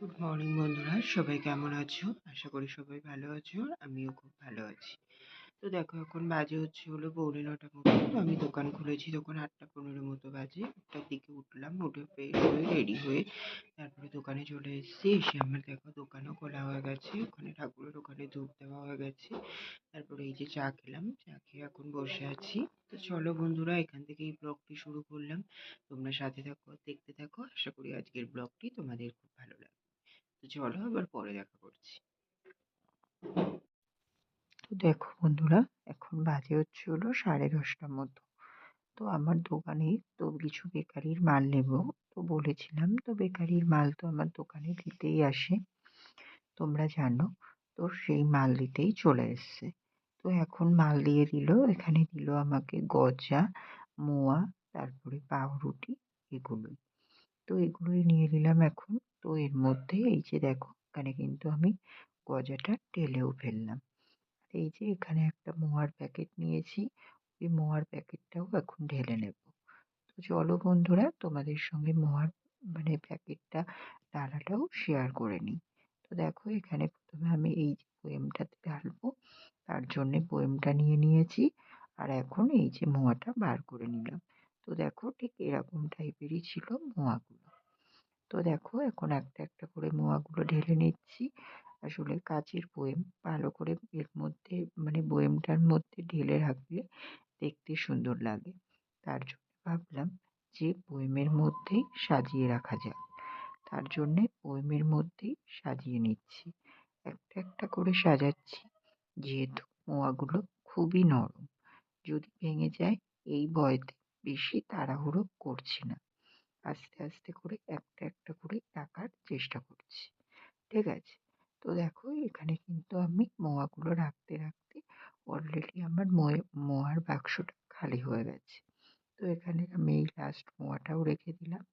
Good morning বন্ধুরা। সবাই কেমন আছো? আশা করি সবাই ভালো আছো আমিও খুব ভালো আছি। তো দেখো, এখন বাজে হচ্ছে হলো পৌনে নটা মতো। আমি দোকান খুলেছি, তখন আটটা পনেরো মতো বাজে। আটটার দিকে উঠলাম, উঠে ফ্রেশ হয়ে, রেডি হয়ে তারপরে দোকানে চলে এসেছি। এসে আমার দেখো, দোকানও খোলা হয়ে গেছে। ওখানে ঠাকুরের ওখানে ধূপ দেওয়া হয়ে গেছে। তারপরে এই যে চা খেলাম। চা খেয়ে এখন বসে আছি। তো চলো বন্ধুরা, এখান থেকে এই ব্লগটি শুরু করলাম। তোমরা সাথে থাকো, দেখতে থাকো। আশা করি আজকের ব্লগটি তোমাদের খুব ভালো লাগবে। চলো আবার পরে দেখা করছি। তো দেখো বন্ধুরা, এখন বাজে হচ্ছে হলো সাড়ে দশটার মতো। তো আমার দোকানে তো কিছু বেকারির মাল নেব, তো বলেছিলাম, তো বেকারির মাল তো আমার দোকানে দিতেই আসে। তোমরা জানো, তো সেই মাল দিতেই চলে এসছে। তো এখন মাল দিয়ে দিল, এখানে দিল আমাকে গজা, মোয়া, তারপরে পাউরুটি, এগুলোই। তো এগুলোই নিয়ে নিলাম এখন। তো এর মধ্যে এই যে দেখো, এখানে কিন্তু আমি গজাটা ঢেলেও ফেললাম। এই যে এখানে একটা মোয়ার প্যাকেট নিয়েছি, ওই মোয়ার প্যাকেটটাও এখন ঢেলে নেব। তো চলো বন্ধুরা, তোমাদের সঙ্গে মোয়ার মানে প্যাকেটটা ডালাটাও শেয়ার করে নিই। তো দেখো, এখানে প্রথমে আমি এই যে বয়েমটাতে ঢালবো, তার জন্যে বয়েমটা নিয়ে নিয়েছি। আর এখন এই যে মোয়াটা বার করে নিলাম। তো দেখো, ঠিক এরকম টাইপেরই ছিল মোয়াগুলো। তো দেখো এখন একটা একটা করে মোয়াগুলো ঢেলে নিচ্ছি। আসলে কাচের বয়েম, ভালো করে এর মধ্যে মানে বয়েমটার মধ্যে ঢেলে রাখলে দেখতে সুন্দর লাগে। তার জন্য ভাবলাম যে বয়েমের মধ্যেই সাজিয়ে রাখা যাক। তার জন্যে বয়েমের মধ্যেই সাজিয়ে নিচ্ছি। একটা একটা করে সাজাচ্ছি, যেহেতু মোয়াগুলো খুবই নরম। যদি ভেঙে যায়, এই ভয়তে বেশি তাড়াহুড়ো করছি না। আস্তে আস্তে করে একটা একটা করে রাখার চেষ্টা করছি। ঠিক আছে? তো দেখো, এখানে কিন্তু আমি মোয়াগুলো রাখতে রাখতে অলরেডি আমার মোয়ার বাক্সটা খালি হয়ে গেছে। তো এখানে আমি এই লাস্ট মোয়াটাও রেখে দিলাম।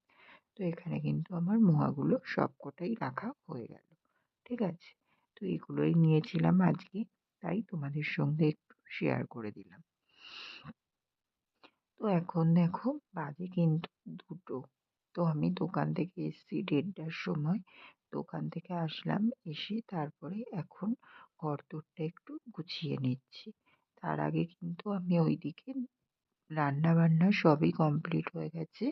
তো এখানে কিন্তু আমার মোয়াগুলো সবকটাই রাখা হয়ে গেল। ঠিক আছে? তো এগুলোই নিয়েছিলাম আজকে। তাই তোমাদের সঙ্গে একটু শেয়ার করে দিলাম তো এখন দেখো বাজে কিন্তু দুটো তো আমি দোকান থেকে এসেছি দেড়টার সময় দোকান থেকে আসলাম। এসে তারপরে এখন ঘর দোরটা একটু গুছিয়ে নিচ্ছি। তার আগে কিন্তু আমি ওইদিকে রান্না বান্না সবই কমপ্লিট হয়ে গেছে।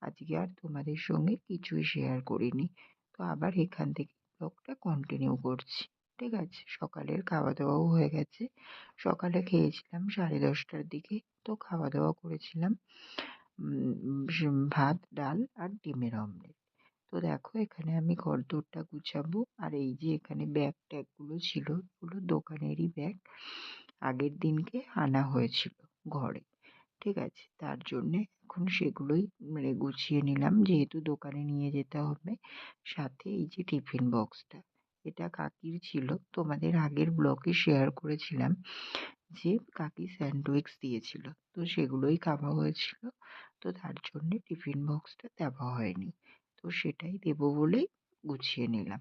আজকে আর তোমাদের সঙ্গে কিছুই শেয়ার করিনি। তো আবার এখান থেকে ব্লগটা কন্টিনিউ করছি। ঠিক আছে? সকালের খাওয়া দাওয়াও হয়ে গেছে। সকালে খেয়েছিলাম সাড়ে দশটার দিকে। তো খাওয়া দাওয়া করেছিলাম ভাত, ডাল আর ডিমের অমলেট। তো দেখো এখানে আমি ঘরদোরটা গুছাবো। আর এই যে এখানে ব্যাগ ট্যাগগুলো ছিল, ওগুলো দোকানেরই ব্যাগ আগের দিনকে আনা হয়েছিল ঘরে, ঠিক আছে? তার জন্যে এখন সেগুলোই মানে গুছিয়ে নিলাম। যেহেতু দোকানে নিয়ে যেতে হবে, সাথে এই যে টিফিন বক্সটা, এটা কাকির ছিল। তোমাদের আগের ব্লকে শেয়ার করেছিলাম যে কাকি স্যান্ডউইচ দিয়েছিল। তো সেগুলোই খাওয়া হয়েছিল। তো তার জন্যে টিফিন বক্সটা দেওয়া হয়নি। তো সেটাই দেবো বলেই গুছিয়ে নিলাম।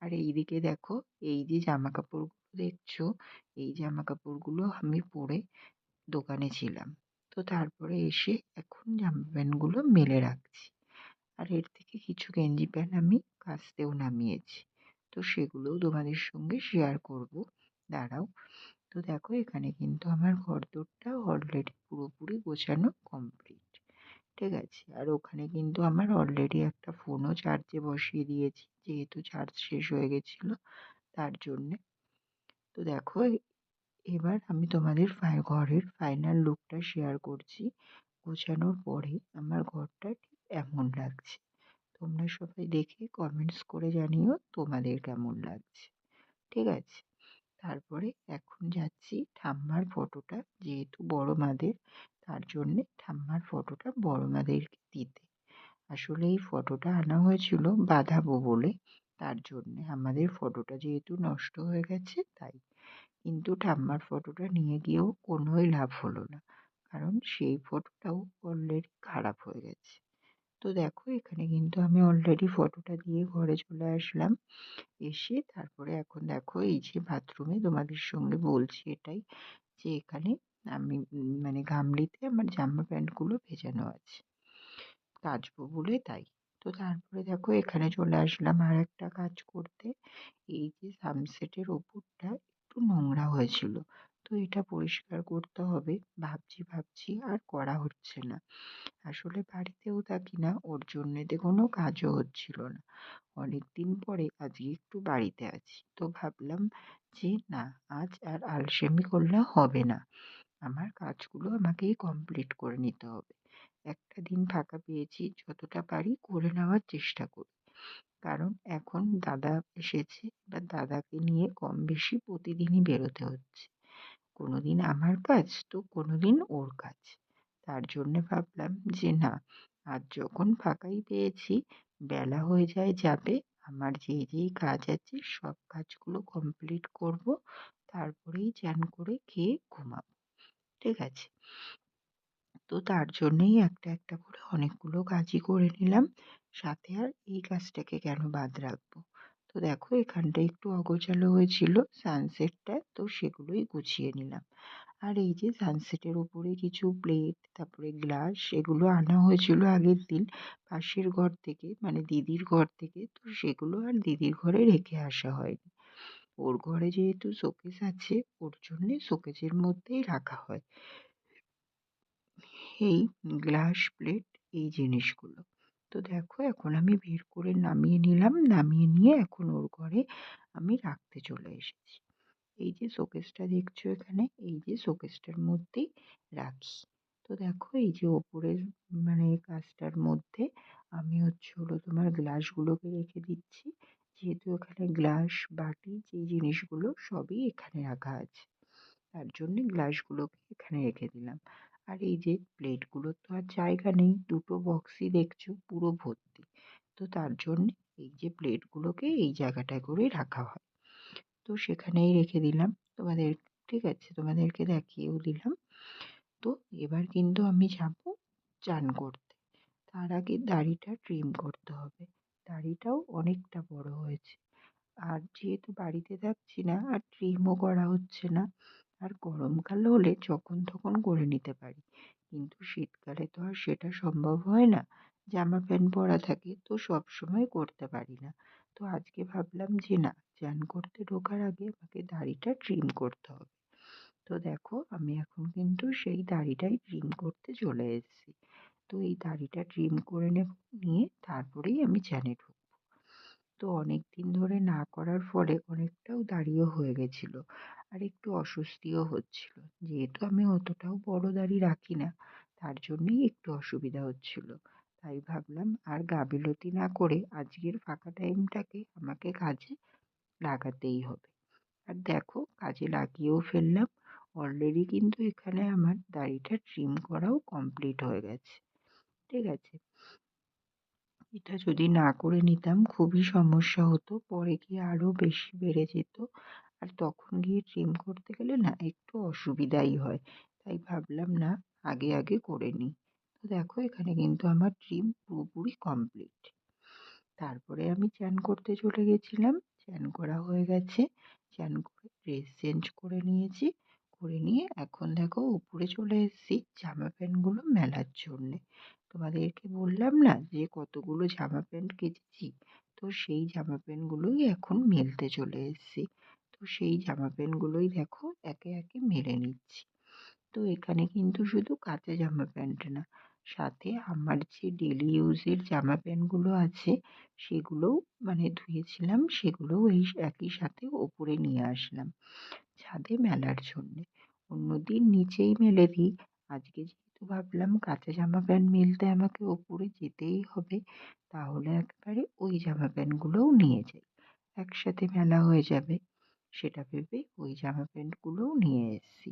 আর এইদিকে দেখো, এই যে জামা কাপড়গুলো দেখছ, এই জামা কাপড়গুলো আমি পরে দোকানে ছিলাম। তো তারপরে এসে এখন জামা প্যান্টগুলো মেলে রাখছি। আর এর থেকে কিছু গেঞ্জি প্যান্ট আমি কাচতেও নামিয়েছি। তো সেগুলোও তোমাদের সঙ্গে শেয়ার করব। দাঁড়াও। তো দেখো, এখানে কিন্তু আমার ঘরদোরটা অলরেডি পুরোপুরি গোছানো কমপ্লিট ঠিক আছে আর ওখানে কিন্তু আমার অলরেডি একটা ফোনও চার্জে বসিয়ে দিয়েছি। যেহেতু চার্জ শেষ হয়ে গেছিল তার জন্যে। তো দেখো, এবার আমি তোমাদের ঘরের ফাইনাল লুকটা শেয়ার করছি। গোছানোর পরে আমার ঘরটা ঠিক এমন লাগছে। তোমরা সবাই দেখে কমেন্টস করে জানিও তোমাদের কেমন লাগছে। ঠিক আছে? তারপরে এখন যাচ্ছি ঠাম্মার ফটোটা, যেহেতু বড় মাদের, তার জন্যে ঠাম্মার ফটোটা বড় মাদেরকে দিতে। আসলে এই ফটোটা আনা হয়েছিল বাঁধাবো বলে, তার জন্যে আমাদের ফটোটা যেহেতু নষ্ট হয়ে গেছে, তাই কিন্তু ঠাম্মার ফটোটা নিয়ে গিয়েও কোনোই লাভ হলো না, কারণ সেই ফটোটাও অলরেডি খারাপ হয়ে গেছে। তো দেখো, এখানে কিন্তু আমি অলরেডি ফটোটা দিয়ে ঘরে চলে আসলাম। এসে তারপরে এখন দেখো, এই যে বাথরুমে তোমাদের সঙ্গে বলছি এটাই যে এখানে আমি মানে গামলিতে আমার জামা প্যান্টগুলো ভেজানো আছে। কাচবো বলে তাই। তো তারপরে দেখো, এখানে চলে আসলাম আর একটা কাজ করতে। এই যে সানসেটের ওপরটা একটু নোংরা হয়েছিল। তো এটা পরিষ্কার করতে হবে। ভাবছি ভাবছি আর করা হচ্ছে না। আসলে বাড়িতেও থাকি না, ওর জন্যেতে কোনো কাজও হচ্ছিল না। অনেক দিন পরে আজকে একটু বাড়িতে আছি। তো ভাবলাম যে না, আজ আর আলসেমি করলে হবে না। আমার কাজগুলো আমাকেই কমপ্লিট করে নিতে হবে। একটা দিন ফাঁকা পেয়েছি, যতটা পারি করে নেওয়ার চেষ্টা করি। কারণ এখন দাদা এসেছে, এবার দাদাকে নিয়ে কম বেশি প্রতিদিনই বেরোতে হচ্ছে। কোনো দিন আমার কাজ, তো কোনো দিন ওর কাজ। তার জন্যে ভাবলাম যে, না, আজ যখন ফাঁকাই পেয়েছি, বেলা হয়ে যায় যাবে, আমার যেই যেই কাজ আছে, সব কাজগুলো কমপ্লিট করব, তারপরেই চান করে খেয়ে ঘুমাবো। ঠিক আছে। তো তার জন্যেই একটা একটা করে অনেকগুলো কাজই করে নিলাম। সাথে আর এই কাজটাকে কেন বাদ রাখব? তো দেখো, এখানটা একটু অগোছালো হয়েছিল সানসেটটা তো সেগুলোই গুছিয়ে নিলাম। আর এই যে সানসেটের উপরে কিছু প্লেট তারপরে গ্লাস এগুলো আনা হয়েছিল আগের দিন পাশের ঘর থেকে মানে দিদির ঘর থেকে, তো সেগুলো আর দিদির ঘরে রেখে আসা হয়নি। ওর ঘরে যেহেতু শোকেস আছে, ওর জন্যে শোকেসের মধ্যেই রাখা হয়। এই গ্লাস প্লেট এই জিনিসগুলো। তো দেখো এখন আমি বের করে নামিয়ে নিলাম। নামিয়ে নিয়ে এখন ওর ঘরে আমি রাখতে চলে এসেছি। এই যে শোকেসটা দেখছ এখানে, এই যে শোকেসটার মধ্যেই রাখি। তো দেখো এই যে ওপরের মানে কাজটার মধ্যে আমি হচ্ছে হলো তোমার গ্লাসগুলোকে রেখে দিচ্ছি। যেহেতু এখানে গ্লাস, বাটি যে জিনিসগুলো সবই এখানে রাখা আছে। তার জন্যে গ্লাসগুলোকে এখানে রেখে দিলাম। আর এই যে প্লেট প্লেটগুলোর তো আর জায়গা নেই, দুটো বক্সই দেখছ পুরো ভর্তি। তো তার জন্যে এই যে প্লেটগুলোকে এই জায়গাটায় করে রাখা হয়। তো সেখানেই রেখে দিলাম। তোমাদের, ঠিক আছে, তোমাদেরকে দেখিয়েও দিলাম। তো এবার কিন্তু আমি যাব চান করতে। তার আগে দাড়িটা ট্রিম করতে হবে। দাড়িটাও অনেকটা বড় হয়েছে। আর যেহেতু বাড়িতে থাকছি না, আর ট্রিমও করা হচ্ছে না আর গরমকাল হলে যখন তখন করে নিতে পারি। কিন্তু শীতকালে তো আর সেটা সম্ভব হয় না। জামা প্যান্ট পরা থাকে তো সব সময় করতে পারি না। তো আজকে ভাবলাম যে না চান করতে ঢোকার আগে আমাকে দাড়িটা ট্রিম করতে হবে। তো দেখো আমি এখন কিন্তু সেই দাড়িটাই ট্রিম করতে চলে এসেছি। তো এই দাড়িটা ট্রিম করে নিয়ে তারপরেই আমি চ্যানে ঢুকবো তো অনেক দিন ধরে না করার ফলে অনেকটাও দাড়িও হয়ে গেছিল। আর একটু অস্বস্তিও হচ্ছিল। যেহেতু আমি অতটাও বড় দাড়ি রাখি না, তার জন্যই একটু অসুবিধা হচ্ছিল। তাই ভাবলাম আর গাফিলতি না করে আজকের ফাঁকা টাইমটাকে আমাকে কাজে লাগাতেই হবে। আর দেখো, কাজে লাগিয়েও ফেললাম। অলরেডি কিন্তু এখানে আমার দাড়িটা ট্রিম করাও কমপ্লিট হয়ে গেছে। ঠিক আছে? এটা যদি না করে নিতাম খুবই সমস্যা হতো, পরে গিয়ে আরও বেশি বেড়ে যেত। আর তখন গিয়ে ট্রিম করতে গেলে না একটু অসুবিধাই হয়, তাই ভাবলাম না আগে আগে করে নিই তো দেখো এখানে কিন্তু আমার ট্রিম পুরোপুরি কমপ্লিট তারপরে আমি চান করতে চলে গেছিলাম, চান করা হয়ে গেছে। চান করে ড্রেস চেঞ্জ করে নিয়েছি, করে নিয়ে এখন দেখো উপরে চলে এসেছি জামা প্যান্টগুলো মেলার জন্যে। তোমাদেরকে বললাম না যে কতগুলো জামা প্যান্ট কেচেছি তো সেই জামা প্যান্টগুলোই এখন মেলতে চলে এসেছি। তো সেই জামা প্যান্টগুলোই দেখো একে একে মেলে নিচ্ছি। তো এখানে কিন্তু শুধু কাঁচা জামা প্যান্ট না, সাথে আমার যে ডেলি ইউজের জামা প্যান্টগুলো আছে, সেগুলোও মানে ধুয়েছিলাম, সেগুলোও এই একই সাথে ওপরে নিয়ে আসলাম। ছাদে মেলার জন্যে। অন্যদিন নিচেই মেলে দিই। আজকে যেহেতু ভাবলাম কাঁচা জামা প্যান্ট মিলতে আমাকে ওপরে যেতেই হবে। তাহলে একবারে ওই জামা প্যান্টগুলোও নিয়ে যাই। একসাথে মেলা হয়ে যাবে। সেটা ভেবে ওই জামা প্যান্টগুলোও নিয়ে এসেছি।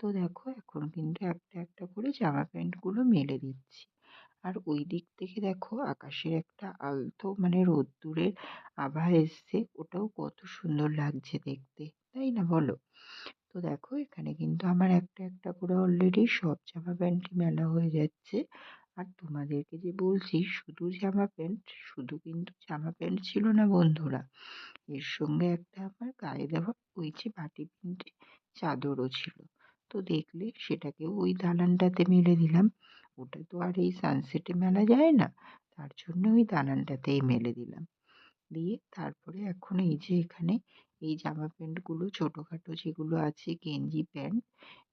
তো দেখো, এখন কিন্তু একটা একটা করে জামা প্যান্টগুলো মেলে দিচ্ছি। আর ওই দিক থেকে দেখো, আকাশের একটা আলতো মানে রোদ্দুরের আভা এসছে। ওটাও কত সুন্দর লাগছে দেখতে, তাই না বলো? তো দেখো, এখানে কিন্তু আমার একটা একটা করে অলরেডি সব জামা প্যান্টই মেলা হয়ে যাচ্ছে। আর তোমাদেরকে যে বলছি, শুধু জামা প্যান্ট, শুধু কিন্তু জামা প্যান্ট ছিল না বন্ধুরা। এর সঙ্গে একটা আমার গায়ে দেওয়া ওই যে বাটি প্রিন্টে চাদরও ছিল। তো দেখলে সেটাকেও ওই দালানটাতে মেলে দিলাম। ওটা তো আর এই সানসেটে মেলা যায় না, তার জন্য ওই দালানটাতেই মেলে দিলাম। দিয়ে তারপরে এখন এই যে এখানে এই জামা প্যান্টগুলো ছোটোখাটো যেগুলো আছে, গেঞ্জি প্যান্ট,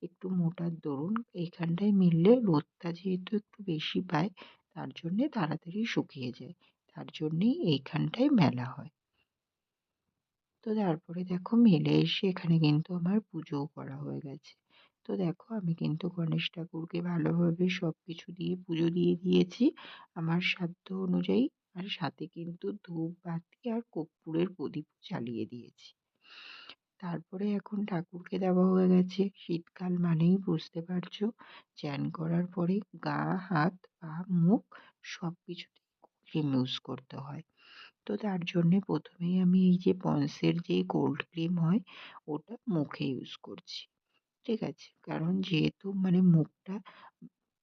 একটু মোটার দরুন, এইখানটায় মিললে রোদটা যেহেতু একটু বেশি পায়, তার জন্যে তাড়াতাড়ি শুকিয়ে যায়। তার জন্যেই এইখানটায় মেলা হয়। তো তারপরে দেখো মেলে এসে এখানে কিন্তু আমার পুজোও করা হয়ে গেছে। তো দেখো আমি কিন্তু গণেশ ঠাকুরকে ভালোভাবে সব কিছু দিয়ে পুজো দিয়ে দিয়েছি। আমার সাধ্য অনুযায়ী, আর সাথে কিন্তু ধূপ বাতি আর কর্পূরের প্রদীপ জ্বালিয়ে দিয়েছি। তারপরে এখন ঠাকুরকে দেওয়া হয়ে গেছে। শীতকাল মানেই বুঝতে পারছ, চ্যান করার পরে গা, হাত, পা, মুখ সব কিছুতেই ক্রিম ইউজ করতে হয়। তো তার জন্যে প্রথমেই আমি এই যে পন্সের যে কোল্ড ক্রিম হয়, ওটা মুখে ইউজ করছি। ঠিক আছে? কারণ যেহেতু মানে মুখটা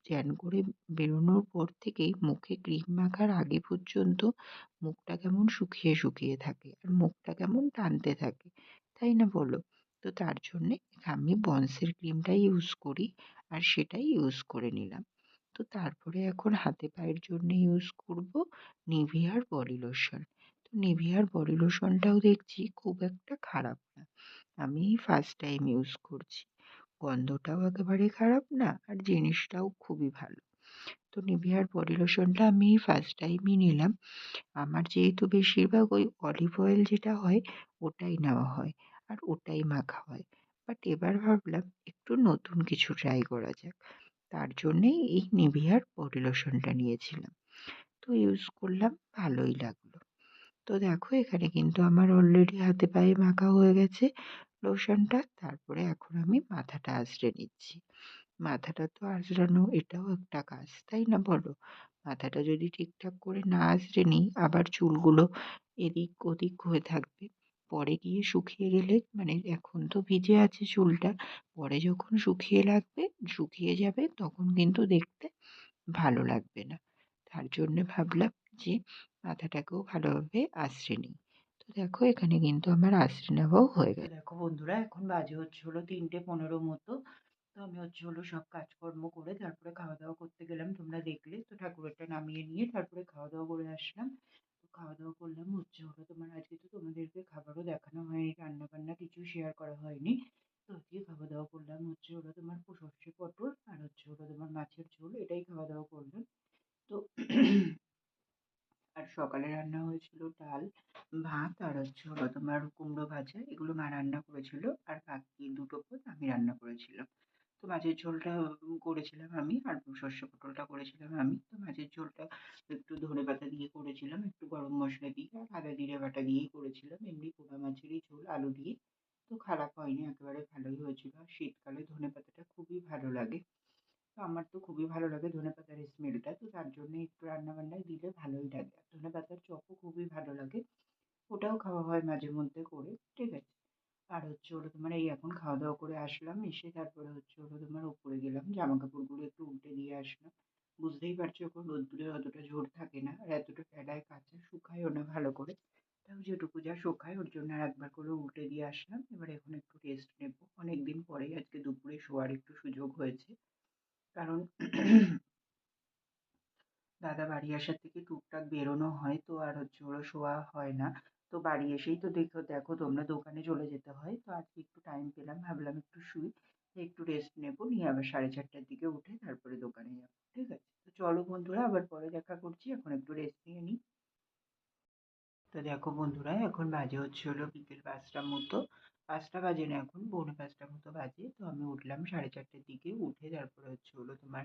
চ্যান করে বেরোনোর পর থেকেই মুখে ক্রিম মাখার আগে পর্যন্ত মুখটা কেমন শুকিয়ে শুকিয়ে থাকে, আর মুখটা কেমন টানতে থাকে। তাই না বলো? তো তার জন্যে আমি পন্সের ক্রিমটাই ইউজ করি আর সেটাই ইউজ করে নিলাম। তো তারপরে এখন হাতে পায়ের জন্য ইউজ করব নিভিয়ার বডি লোশন তো নিভিয়ার বডি লোশনটাও দেখছি খুব একটা খারাপ না। আমি ফার্স্ট টাইম ইউজ করছি। গন্ধটাও একেবারে খারাপ না আর জিনিসটাও খুবই ভালো। নিভিয়ার বডি লোশনটা আমি ফার্স্ট টাইমই নিলাম। আমার যেহেতু বেশিরভাগ ওই অলিভ অয়েল যেটা হয়, ওটাই নেওয়া হয় আর ওটাই মাখা হয়। বাট এবার ভাবলাম একটু নতুন কিছু ট্রাই করা যাক। তার জন্যেই এই নিভিয়ার বডি লোশনটা নিয়েছিলাম। তো ইউজ করলাম, ভালোই লাগল। তো দেখো, এখানে কিন্তু আমার অলরেডি হাতে পায়ে মাখা হয়ে গেছে লোশনটা তারপরে এখন আমি মাথাটা আঁচড়ে নিচ্ছি। মাথাটা তো আঁচড়ানো এটাও একটা কাজ, তাই না বলো? মাথাটা যদি ঠিকঠাক করে না আঁচড়ে নিই, আবার চুলগুলো এদিক ওদিক হয়ে থাকবে। পরে গিয়ে শুকিয়ে গেলে মানে এখন তো ভিজে আছে চুলটা, পরে যখন শুকিয়ে লাগবে, শুকিয়ে যাবে তখন কিন্তু দেখতে ভালো লাগবে না। তার জন্যে ভাবলাম যে মাথাটাকেও ভালোভাবে আঁচড়ে নিই। তো দেখো এখানে কিন্তু আমার আঁচড়ে নেওয়াও হয়ে গেছে দেখো বন্ধুরা, এখন বাজে হচ্ছে হলো তিনটে পনেরো মতো। তো আমি হচ্ছে হলো সব কাজকর্ম করে তারপরে খাওয়া দাওয়া করতে গেলাম, তোমরা দেখলে। তো ঠাকুরেরটা নামিয়ে নিয়ে তারপরে খাওয়া দাওয়া করে আসলাম। তো খাওয়া দাওয়া করলাম, হচ্ছে হলো তোমার আজকে তো তোমাদেরকে খাবারও দেখানো হয়নি রান্না বান্না কিছু শেয়ার করা হয়নি। তো আজকে খাওয়া দাওয়া করলাম, হচ্ছে হলো তোমার সর্ষে পটল আর হচ্ছে হলো তোমার মাছের ঝোল, এটাই খাওয়া দাওয়া করলাম। তো আর সকালে রান্না হয়েছিল ডাল, ভাত আর হচ্ছে হলো তোমার কুমড়ো ভাজা, এগুলো মা রান্না করেছিল। আর বাকি দুটো পদ আমি রান্না করেছিলাম। মাছের ঝোলটা করেছিলাম আমি, আর সর্ষে পটলটা করেছিলাম আমি। তো মাছের ঝোলটা একটু ধনে পাতা দিয়ে করেছিলাম, একটু গরম মশলা দিয়ে, আর আদা জিরে বাটা দিয়েই করেছিলাম। এমনি পোড়া মাছেরই ঝোল, আলু দিয়ে। তো খারাপ হয়নি, একেবারে ভালোই হয়েছিল। আর শীতকালে ধনে পাতাটা খুবই ভালো লাগে। তো আমার তো খুবই ভালো লাগে ধনে পাতার স্মেলটা, তো তার জন্য একটু রান্নাবান্নায় দিলে ভালোই লাগে। আর ধনে পাতার চপও খুবই ভালো লাগে। ওটাও খাওয়া হয় মাঝে মধ্যে করে, ঠিক আছে? আর হচ্ছে হলো তোমার এই এখন খাওয়া দাওয়া করে আসলাম, এসে তারপরে হচ্ছে হলো তোমার উপরে গেলাম জামা কাপড়গুলো একটু উল্টে দিয়ে আসলাম। বুঝতেই পারছ এখন রোদ্দুরের অতটা জোর থাকে না, আর এতটা ফেলায় কাঁচা শুকায়ও না ভালো করে। তাও যেটুকু যা শুকায় ওর জন্য আর একবার করে উল্টে দিয়ে আসলাম, এবার এখন একটু রেস্ট নেব। অনেক দিন পরেই আজকে দুপুরে শোয়ার একটু সুযোগ হয়েছে। কারণ দাদা বাড়ি আসার থেকে টুকটাক বেরোনো হয় তো, আর হচ্ছে হলো শোয়া হয় না। তো বাড়ি এসেই তো দেখো দেখো তোমরা দোকানে চলে যেতে হয়। তো আজকে একটু টাইম পেলাম, ভাবলাম একটু শুই একটু রেস্ট নেব, নিয়ে আবার সাড়ে চারটার দিকে উঠে তারপরে দোকানে যাব, ঠিক আছে? তো চলো বন্ধুরা, আবার পরে দেখা করছি, এখন একটু রেস্ট নিয়ে নিই। তো দেখো বন্ধুরা, এখন বাজে হচ্ছে হলো বিকেল পাঁচটার মতো। পাঁচটা বাজে না এখন, পৌনে পাঁচটার মতো বাজে। তো আমি উঠলাম সাড়ে চারটের দিকে, উঠে তারপরে হচ্ছে হলো তোমার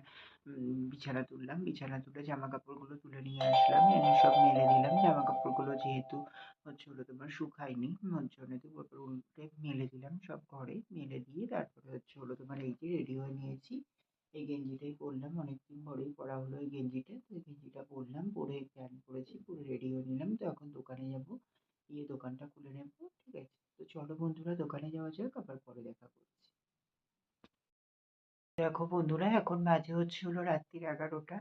বিছানা তুললাম। বিছানা তুলে জামা কাপড়গুলো তুলে নিয়ে আসলাম। এনে সব মেলে দিলাম। জামা কাপড়গুলো যেহেতু হচ্ছে হলো তোমার শুকায়নি, ওর জন্য তো উল্টে মেলে দিলাম সব ঘরে। মেলে দিয়ে তারপরে হচ্ছে হলো তোমার এই যে রেডি হয়ে নিয়েছি। এই গেঞ্জিটাই পরলাম। অনেকদিন পরেই পরা হলো এই গেঞ্জিটা। তো এই গেঞ্জিটা পরলাম, পরে প্যান্ট পরেছি, পুরো রেডি হয়ে নিলাম। তো এখন দোকানে যাব। গিয়ে দোকানটা খুলে নেব, ঠিক আছে? তো চলো বন্ধুরা, দোকানে যাওয়া যাক, আবার পরে দেখা করছি। দেখো বন্ধুরা, এখন বাজে হচ্ছে হলো রাত্রির এগারোটা।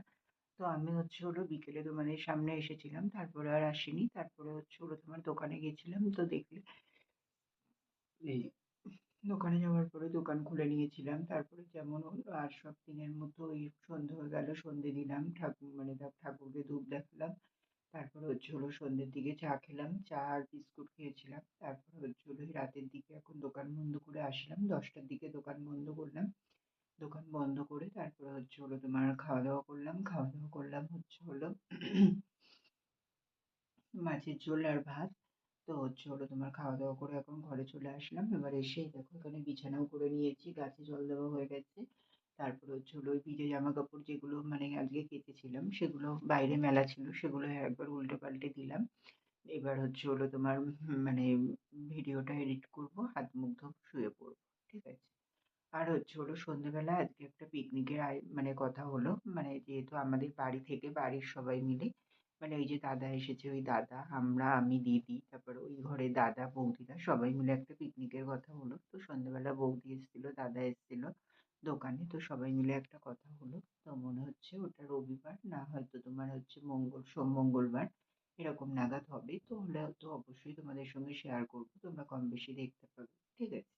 তো আমি হচ্ছে হলো বিকেলে দোকানের সামনে এসেছিলাম, তারপরে আর আসিনি। তারপরে হচ্ছে হলো তোমার দোকানে গেছিলাম তো দেখলে এই দোকানে যাওয়ার পরে দোকান খুলে নিয়েছিলাম। তারপরে যেমন হলো, আর সব দিনের মতো ওই সন্ধে হয়ে গেল, সন্ধে দিলাম, ঠাকুর মানে ঠাকুরকে ধূপ দেখালাম। তারপরে হচ্ছে হলো সন্ধ্যের দিকে চা খেলাম, চা আর বিস্কুট খেয়েছিলাম। তারপরে হচ্ছে হলো রাতের দিকে এখন দোকান বন্ধ করে আসলাম, দশটার দিকে দোকান বন্ধ করলাম। দোকান বন্ধ করে তারপরে হচ্ছে হলো তোমার খাওয়া দাওয়া করলাম। খাওয়া দাওয়া করলাম হচ্ছে হলো মাছের ঝোল আর ভাত। তো হচ্ছে হলো তোমার খাওয়া দাওয়া করে এখন ঘরে চলে আসলাম। এবার এসেই দেখো এখানে বিছানাও করে নিয়েছি, গাছে জল দেওয়া হয়ে গেছে। তারপরে হচ্ছে হলো ওই ভিজে জামা কাপড় যেগুলো মানে আজকে কেচেছিলাম সেগুলো বাইরে মেলা ছিল, সেগুলো একবার উল্টে পাল্টে দিলাম। এবার হচ্ছে হলো তোমার মানে ভিডিওটা এডিট করব, হাত মুখ ধোবো, শুয়ে পড়ব, ঠিক আছে? আর হচ্ছে হলো সন্ধেবেলা আজকে একটা পিকনিকের আয় মানে কথা হলো মানে যেহেতু আমাদের বাড়ি থেকে বাড়ির সবাই মিলে মানে ওই যে দাদা এসেছে, ওই দাদা, আমরা, আমি, দিদি, তারপর ওই ঘরে দাদা, বৌদিরা সবাই মিলে একটা পিকনিকের কথা হলো। তো সন্ধেবেলা বৌদি এসেছিল, দাদা এসেছিল দোকানে। তো সবাই মিলে একটা কথা হলো, তো মনে হচ্ছে ওটা রবিবার, না হয়তো তোমার হচ্ছে মঙ্গল, সোম মঙ্গলবার, এরকম নাগাদ হবে। তো হলে তো অবশ্যই তোমাদের সঙ্গে শেয়ার করব, তোমরা কম বেশি দেখতে পাবে, ঠিক আছে?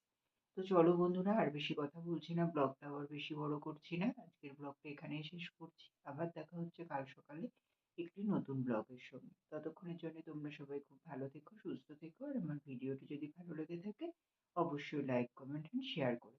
তো চলো বন্ধুরা, আর বেশি কথা বলছি না ব্লগটা আবার বেশি বড় করছি না। আজকের ব্লগটা এখানেই শেষ করছি। আবার দেখা হচ্ছে কাল সকালে একটি নতুন ব্লগের সঙ্গে। ততক্ষণের জন্য তোমরা সবাই খুব ভালো থেকো, সুস্থ থেকো, আর আমার ভিডিওটি যদি ভালো লেগে থাকে, অবশ্যই লাইক কমেন্ট অ্যান্ড শেয়ার করে